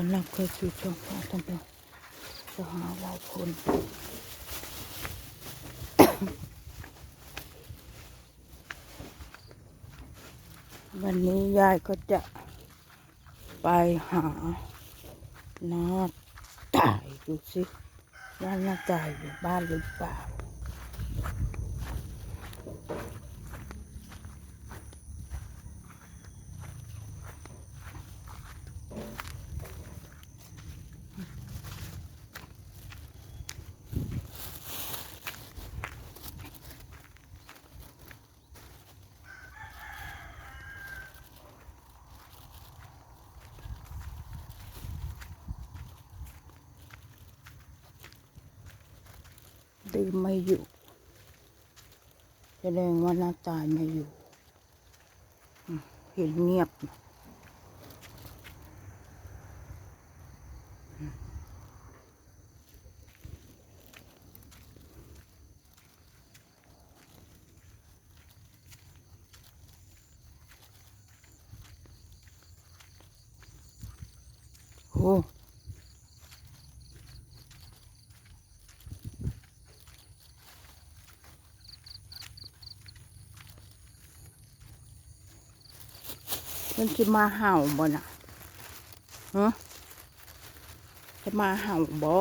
ต้อนรับเข้าสู่ช่องพาท่านไปสหาหลาคนวันนี้ยายก็จะไปหาหน้าตายดูสิว่าหน้าตายอยู่บ้านหรือเปล่า ดื่มไม่อยู่ แสดงว่าหน้าตายไม่อยู่เห็นเงียบ โอ้ มันจะมาเห่าบ่น่ะฮะจะมาเห่าบ่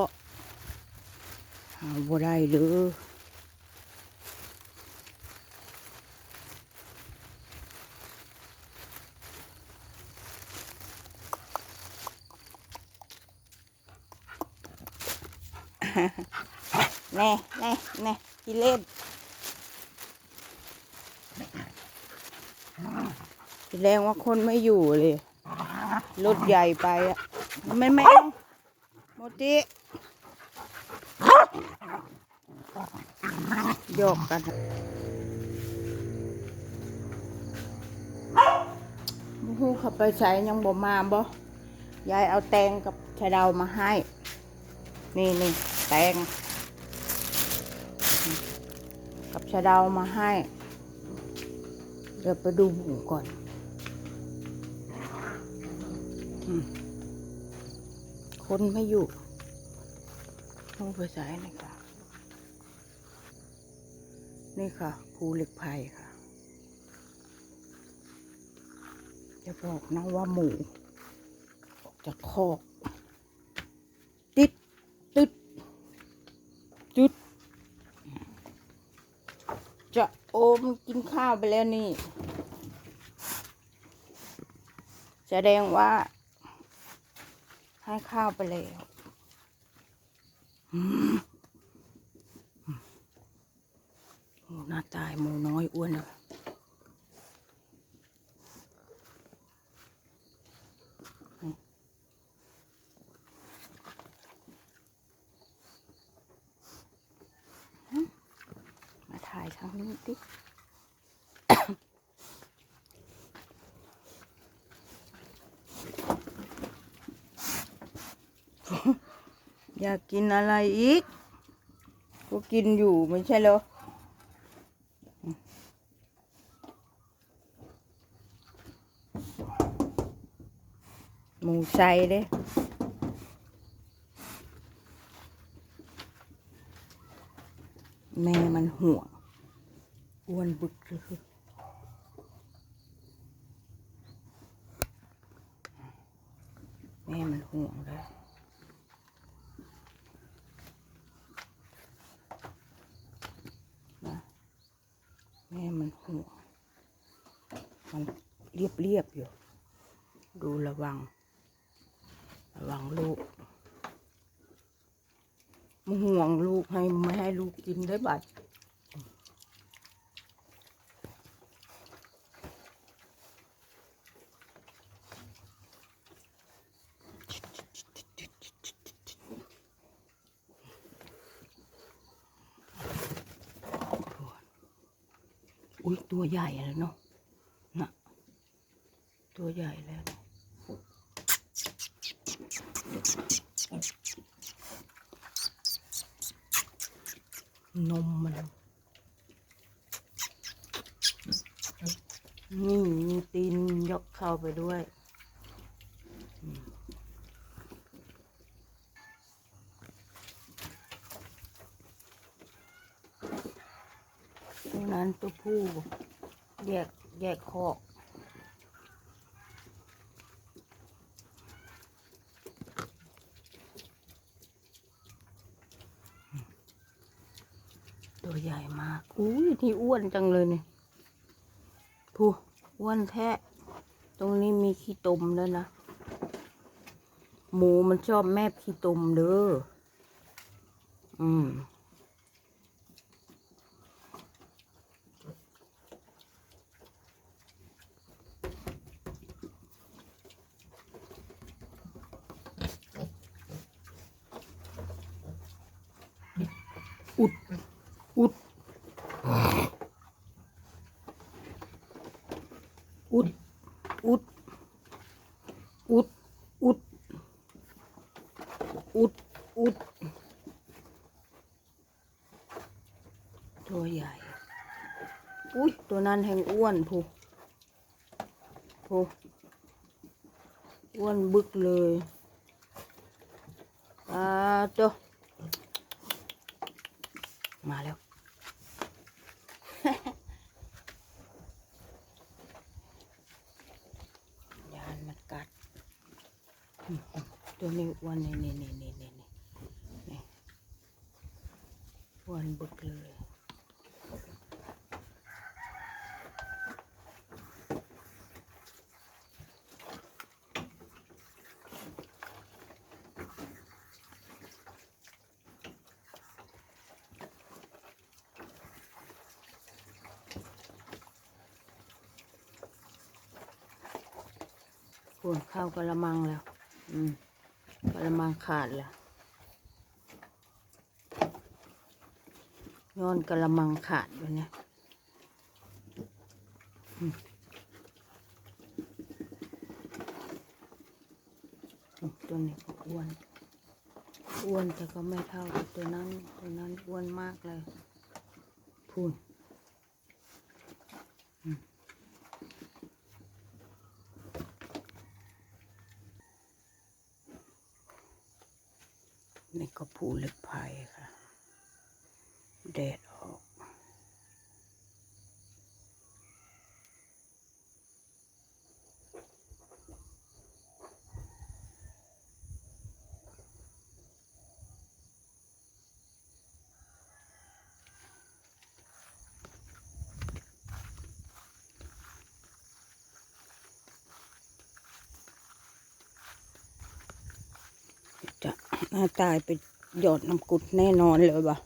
เห่าบ่ได้เด้อแน่แน่แน่ที่เล่น แสดงว่าคนไม่อยู่เลยรถใหญ่ไปอะไม่ไม่โมติโยกกันมูฮูเขาไปใส่ยังบ่มาบ่ยายเอาแตงกับชะเดามาให้ นี่นี่แตง กับชะเดามาให้ เดี๋ยวไปดูหมูก่อน คนไม่อยู่ต้องไปสายนี่ค่ะ นี่ค่ะภูเหล็กไผ่ค่ะ จะบอกนะว่าหมูออกจากคอก ติดติดติดจะโอมกินข้าวไปแล้วนี่ แสดงว่า ให้ข้าวไปแล้วอืมโอ้หน้าตายหมูน้อยอ้วนเลยมาถ่ายทางนี้ดิ อยากกินอะไรอีก ก็กินอยู่ไม่ใช่เหรอหมูใส่เด้แม่มันห่วงอ้วนบึกเลยแม่มันห่วงเลย นะแม่มัน ห่วงมันเรียบเรียบๆอยู่ ดูระวัง ระวังลูกมห่วงลูกให้ไม่ให้ลูกกินได้บัด อุ้ยตัวใหญ่แล้วเนาะน่ะตัวใหญ่แล้วนะนมมันนี่มีตีนยกเข้าไปด้วย อืม นั้นตัวผู้แยกแยกคอกตัวใหญ่มากอุ้ยที่อ้วนจังเลยเนี่ยผู้อ้วนแท้ตรงนี้มีขี้ตมแล้วนะ หมูมันชอบแมบขี้ตมเด้ออืม อุด อุด อุด อุด อุด อุด อุดอุด ตัวใหญ่ อุ้ยตัวนั้นแห่งอ้วนพูพูอ้วนบึกเลยอ่าเจ้ามาแล้ว ยานมันกัด ตัวนี้อ้วนนี่นี่นี่อ้ วนบึกเลยควรเข้ากระมังแล้ว อืมกระมังขาดแล้ว ย้อนกระมังขาดอยู่เนี่ยตัวนี้ก็อ้วน อ้วนแต่ก็ไม่เท่าตัวนั้น ตัวนั้นอ้วนมากเลยพูนนี่ก็ภูเล็กไฟค่ะ แดดออก จะหน้าตายไปหยอดน้ำกุดแน่นอนเลยบ่ะ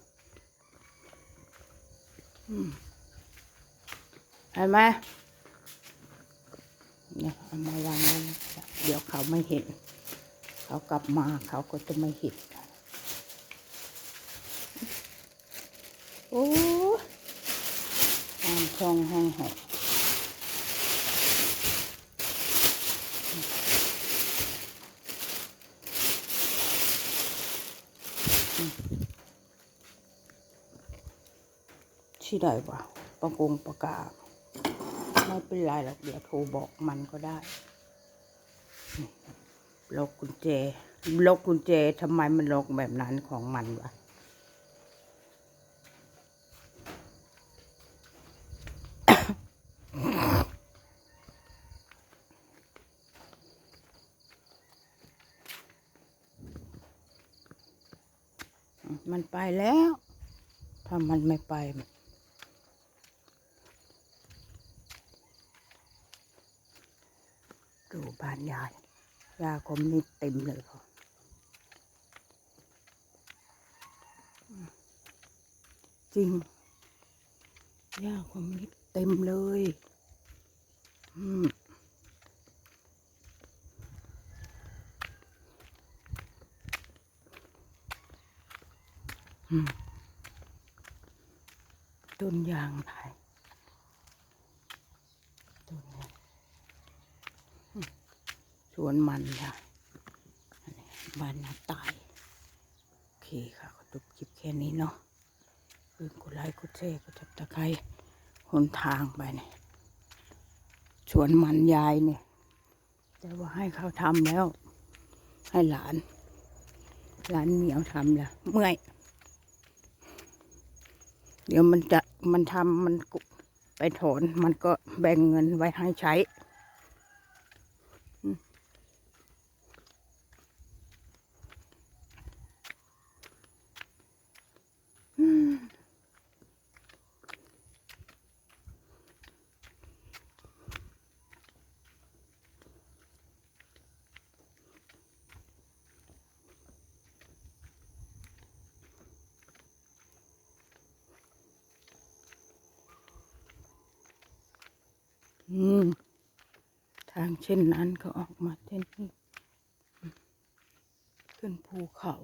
เห็นไหมเนี่ยเอามาวางไว้นเดี๋ยวเขาไม่เห็น เขากลับมาเขาก็จะไม่เห็นโอ้ทองช่องห้อง หกที่ใดวะประกงประกาศไม่เป็นไรหรอกเดี๋ยวโทรบอกมันก็ได้ล็อกกุญแจล็อกกุญแจทำไมมันล็อกแบบนั้นของมันวะมันไปแล้ว ถ้ามันไม่ไป ดูบ้านยายยาคมนี่เต็มเลยพออืมจริงยาคมนี่เต็มเลย อืมอืมต้นยางไทยต้นนี้อืมส วนมันค่ะบ้านนาตาย โอเคค่ะก็จบคลิปแค่นี้เนาะเพื่อนกดไลค์กดแชร์กดจับตะไคร้หนทางไปเนี่ยสวนมันยายเนี่ย แต่ว่าให้เขาทำแล้ว ให้หลาน หลานเหมียวทำแล้วเมื่อย เดี๋ยวมันจะมันทำมันไปถอนมันก็แบ่งเงินไว้ให้ใช้ ทางเช่นนั้นก็ออกมาเช่นนี้ขึ้นภูเขา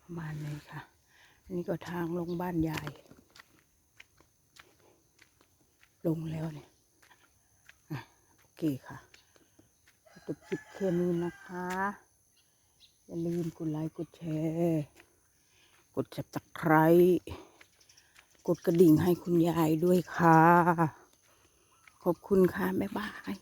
ประมาณนี้ค่ะ อันนี้ก็ทางลงบ้านยาย ลงแล้วเนี่ยอโอเคค่ะจบคลิปแค่นี้นะคะ อย่าลืมกดไลค์ กดแชร์ กด subscribe กดกระดิ่งให้คุณยายด้วยค่ะ ขอบคุณค่ะ บ๊ายบาย